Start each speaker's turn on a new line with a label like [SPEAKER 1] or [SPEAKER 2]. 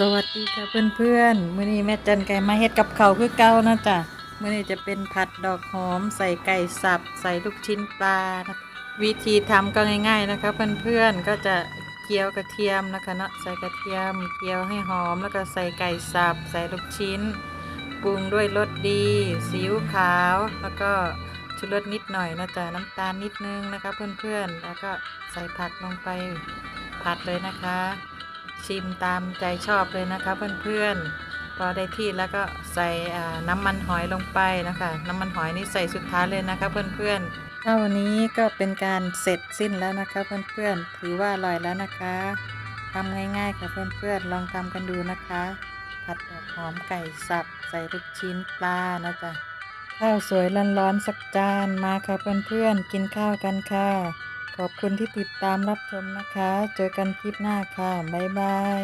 [SPEAKER 1] สวัสดีค่ะเพื่อนๆ มื้อนี้แม่จันไก่มาเฮ็ดกับเขาคือเก่านะจ๊ะมื้อนี้จะเป็นผัดดอกหอม ใส่ไก่สับ ใส่ลูกชิ้นปลานะวิธีทำก็ง่าย ๆนะคะ เพื่อนๆ ก็จะเจียวกระเทียมนะคะเนาะใส่กระเทียมเจียวให้หอมแล้วก็ใส่ไก่สับ ใส่ลูกชิ้นปรุงด้วยรสดีซีอิ๊วขาว แล้วก็ชูรสนิดหน่อยนะจ๊ะน้ำตาลนิดนึงนะคะ เพื่อนๆ แล้วก็ใส่ผักลงไปผัดเลยนะคะ ชิมตามใจชอบเลยนะคะเพื่อนๆพอได้ที่แล้วก็ใส่น้ำมันหอยลงไปนะคะ น้ำมันหอยนี่ใส่สุดท้ายเลยนะคะเพื่อนๆเท่านี้ก็เป็นการเสร็จสิ้นแล้วนะคะเพื่อนๆถือว่าอร่อยแล้วนะคะทำง่ายๆค่ะเพื่อนๆลองทำกันดูนะคะผัดหอมไก่สับใส่ลูกชิ้นปลานะจ๊ะข้าวสวยร้อนๆสักจานมาค่ะเพื่อนๆกินข้าวกันค่ะ ขอบคุณที่ติดตามรับชมนะคะ เจอกันคลิปหน้าค่ะ บ๊ายบาย